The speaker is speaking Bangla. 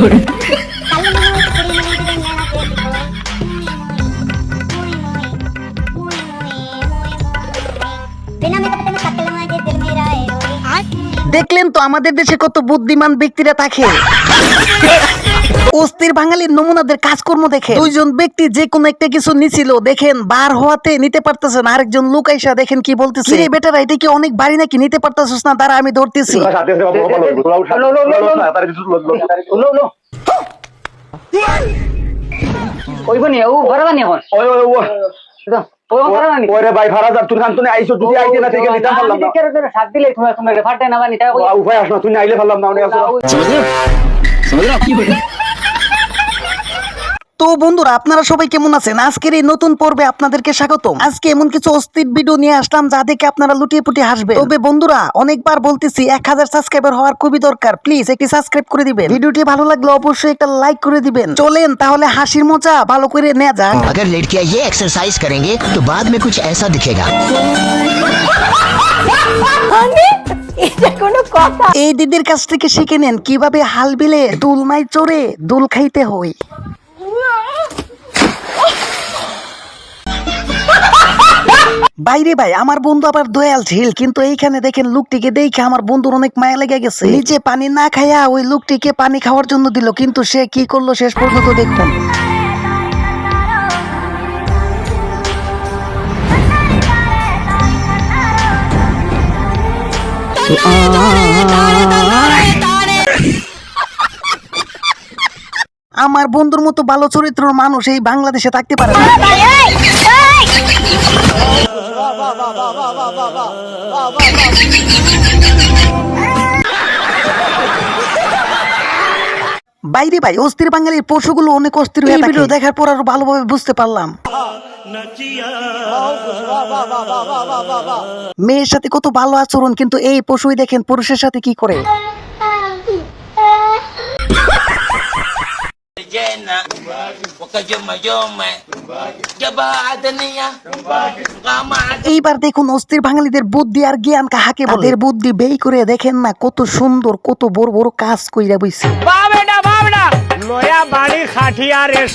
করে। দেখলেন তো আমাদের দেশে কত বুদ্ধিমান ব্যক্তিরা থাকে। অস্থির বাঙালির নমুনাদের কাজকর্ম দেখে দুইজন ব্যক্তি যে কোনো একটা কিছু নিছিল দেখেন বার হওয়াতে নিতে পারতেছে না আরেকজন লোক আইসা দেখেন কি বলতেছে রে বেটারা এটা কি অনেক বাড়ি নাকি নিতে পারতেছিস না তারা আমি ধরতেছি ওই ও ঘরে এখন ও ঘরে বানি ওরে ভাই ভাড়া যা তুই খান আইছো যদি আইতে না থেকে নিতে পারলাম না সাত দিলে তুমি তুমি ফাটে না বানি তাই উপায় আস না তুই আইলে পারলাম না অনেক তো বন্ধুরা আপনারা সবাই কেমন আছেন আজকের এই নতুন পর্বে আপনাদেরকে স্বাগত আজকে এমন কিছু অস্থির ভিডিও নিয়ে আসলাম যা দেখে আপনারা লুটিয়ে পুটিয়ে হাসবে তবে বন্ধুরা অনেকবার বলতেছি এক হাজার সাবস্ক্রাইবার হওয়ার খুবই দরকার প্লিজ একটি সাবস্ক্রাইব করে দিবেন ভিডিওটি ভালো লাগলে অবশ্যই একটা লাইক করে দিবেন চলেন তাহলে হাসির মজা ভালো করে নেওয়া যাক अगर लड़कियां ये एक्सरसाइज करेंगे तो बाद में कुछ ऐसा दिखेगा এটা কোনো কথা এই দিদির কাছ থেকে শিখে নেন কিভাবে হাল বিলে দুলমাই চড়ে দুল খাইতে হয় বাইরে ভাই আমার বন্ধু আবার দয়াল ঝিল কিন্তু এইখানে দেখেন লোকটিকে দেখে আমার বন্ধুর অনেক মায়া লেগে গেছে নিজে পানি না খাইয়া ওই লোকটিকে পানি খাওয়ার জন্য দিল কিন্তু সে কি করল শেষ পর্যন্ত দেখুন আমার বন্ধুর মতো ভালো চরিত্রের মানুষ এই বাংলাদেশে থাকতে পারে না। বাইরে ভাই অস্থির বাঙালির পশুগুলো অনেক অস্থির হয়ে ভিডিও দেখার পর আরও ভালোভাবে বুঝতে পারলাম। মেয়ের সাথে কত ভালো আচরণ কিন্তু এই পশুই দেখেন পুরুষের সাথে কি করে? Llena, porque yo me yo me, ya va a tener, kama এইবার দেখুন অস্থির বাঙালিদের বুদ্ধি আর জ্ঞান কাহাকে বলে? বুদ্ধি বেই করে দেখেন না কত সুন্দর কত বড় বড় কাজ কইরা বইছে। বাবেডা বাবেডা লয়া বাড়ি খাটিয়া রেস